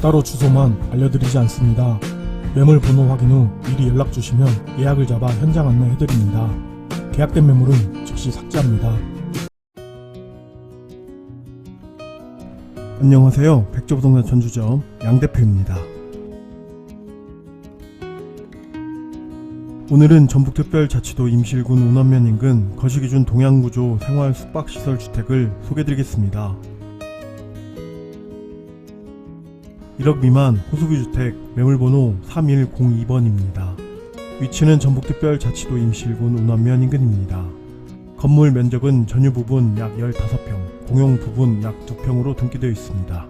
따로 주소만 알려드리지 않습니다. 매물 번호 확인 후 미리 연락 주시면 예약을 잡아 현장 안내해드립니다. 계약된 매물은 즉시 삭제합니다. 안녕하세요. 백조부동산 전주점 양 대표입니다. 오늘은 전북특별자치도 임실군 운원면 인근 거시기준 동양구조 생활 숙박시설 주택을 소개드리겠습니다. 1억 미만 호수비 주택 매물번호 3102번입니다. 위치는 전북특별자치도 임실군 운원면 인근입니다. 건물 면적은 전유 부분 약 15평, 공용 부분 약 2평으로 등기되어 있습니다.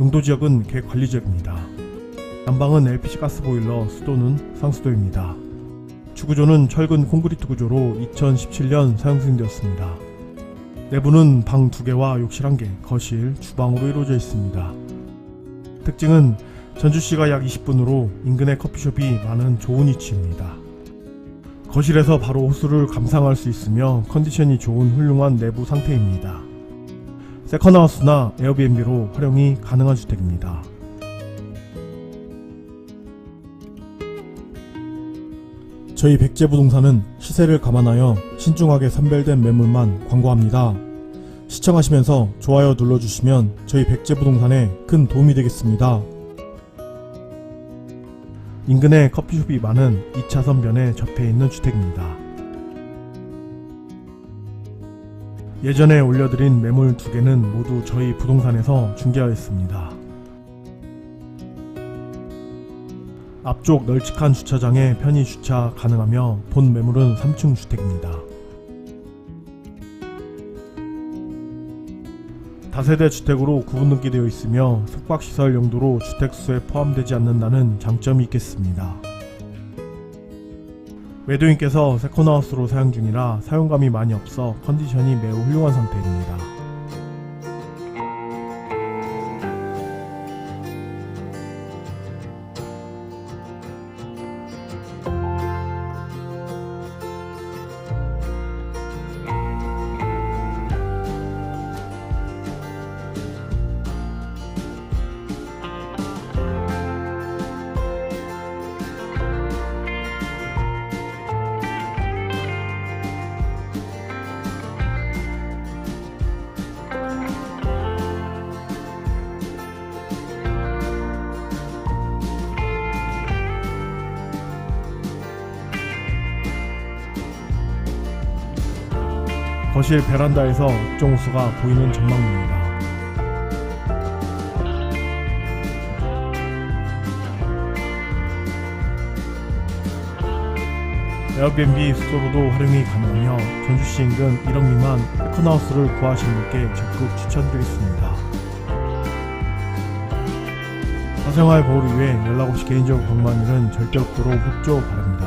용도 지역은 개관리 지역입니다. 난방은 LPG 가스 보일러, 수도는 상수도입니다. 주구조는 철근 콘크리트 구조로 2017년 사용 승인되었습니다. 내부는 방 2개와 욕실 1개, 거실, 주방으로 이루어져 있습니다. 특징은 전주시가 약 20분으로 인근에 커피숍이 많은 좋은 위치입니다. 거실에서 바로 호수를 감상할 수 있으며 컨디션이 좋은 훌륭한 내부 상태입니다. 세컨하우스나 에어비앤비로 활용이 가능한 주택입니다. 저희 백제부동산은 시세를 감안하여 신중하게 선별된 매물만 광고합니다. 시청하시면서 좋아요 눌러주시면 저희 백제부동산에 큰 도움이 되겠습니다. 인근에 커피숍이 많은 2차선 변에 접해 있는 주택입니다. 예전에 올려드린 매물 두 개는 모두 저희 부동산에서 중개하였습니다. 앞쪽 널찍한 주차장에 편의 주차 가능하며 본 매물은 3층 주택입니다. 다세대 주택으로 구분 등기 되어 있으며 숙박시설 용도로 주택수에 포함되지 않는다는 장점이 있겠습니다. 매도인께서 세컨하우스로 사용 중이라 사용감이 많이 없어 컨디션이 매우 훌륭한 상태입니다. 거실 베란다에서 호수가 보이는 전망입니다. 에어비앤비 숙소로도 활용이 가능하며 전주시 인근 1억 미만 에컨하우스를 구하시는 분께 적극 추천드리겠습니다. 사생활 보호를 위해 연락 없이 개인적으로 방문하는 절대 없도록 협조 바랍니다.